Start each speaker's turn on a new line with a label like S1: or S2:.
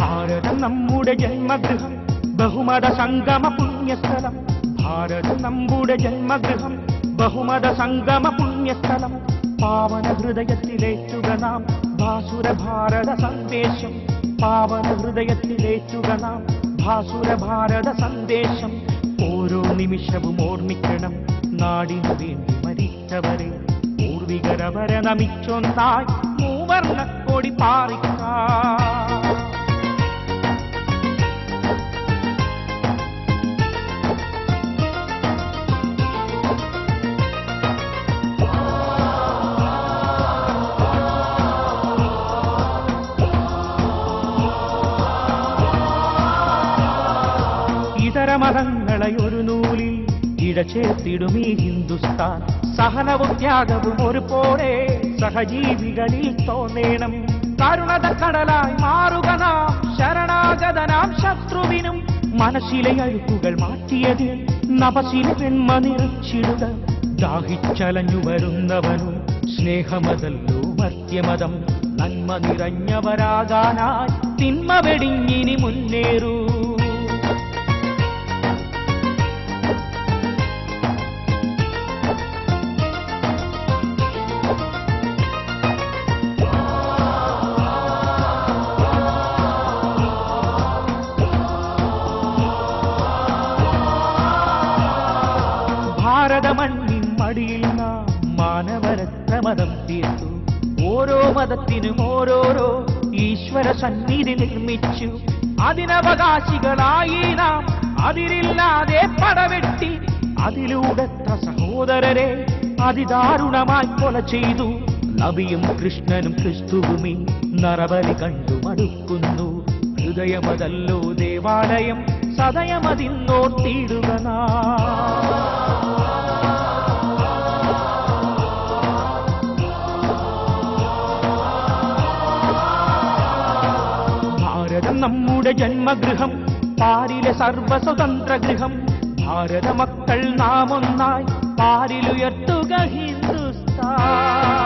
S1: നമ്മുടെ ജന്മഗൃഹം ബഹുമത സംഗമ പുണ്യസ്ഥലം. ഭാരതം നമ്മുടെ ജന്മഗൃഹം ബഹുമത സംഗമ പുണ്യസ്ഥലം. പാവന ഹൃദയത്തിലേറ്റുക നാം ഭാസുര ഭാരത സന്ദേശം. പാവന ഹൃദയത്തിലേറ്റുക നാം ഭാസുര ഭാരത സന്ദേശം. ഓരോ നിമിഷവും ഓർമ്മിക്കണം നാടിനു വേണ്ടി മരിച്ചവരെ. പൂർവികരവരെ നമിച്ചൊന്നായി മൂവർണ കൊടി പാറിക്കാം മതങ്ങളെ ഒരു നൂലിൽ ഇഴചേർത്തിടും ഈ ഹിന്ദുസ്ഥാൻ. സഹനവും ത്യാഗവും ഒരു പോലെ സഹജീവികളിൽ തോന്നേണം. കരുണത കടലായി മാറുക നാം. ശരണാഗതനാം ശത്രുവിനും മനസ്സിലെ അഴുക്കുകൾ മാറ്റിയത് നവശിലെ പെൺമ നിറച്ചിടുക. ദാഹിച്ചലഞ്ഞു വരുന്നവനും സ്നേഹമതല്ലോ മർത്യമതം. നന്മ നിറഞ്ഞവരാകാനായി തിന്മ വെടിഞ്ഞിനി മുന്നേറൂ. ഭാരത മണ്ണിൻ മടിയിൽ നാം മാനവരത്ര മതം തീർത്തു ഓരോ മതത്തിനും ഓരോരോ ഈശ്വര സന്നിധി നിർമ്മിച്ചു. അതിനവകാശികളായി നാം അതിരില്ലാതെ പടവെട്ടി അതിലൂടെ എത്ര സഹോദരരെ അതിദാരുണമായി കൊല ചെയ്തു. നബിയും കൃഷ്ണനും ക്രിസ്തുവുമി നറബലി കണ്ടു മടുക്കുന്നു. ഹൃദയമതല്ലോ ദേവാലയം സദയമതിന്നോർത്തിയിടുക നാം. നമ്മുടെ ജന്മഗൃഹം പാരിലെ സർവസ്വതന്ത്ര ഗൃഹം ഭാരത മക്കൾ നാമൊന്നായി പാരിലുയർത്തുക ഹിന്ദുസ്ഥാൻ.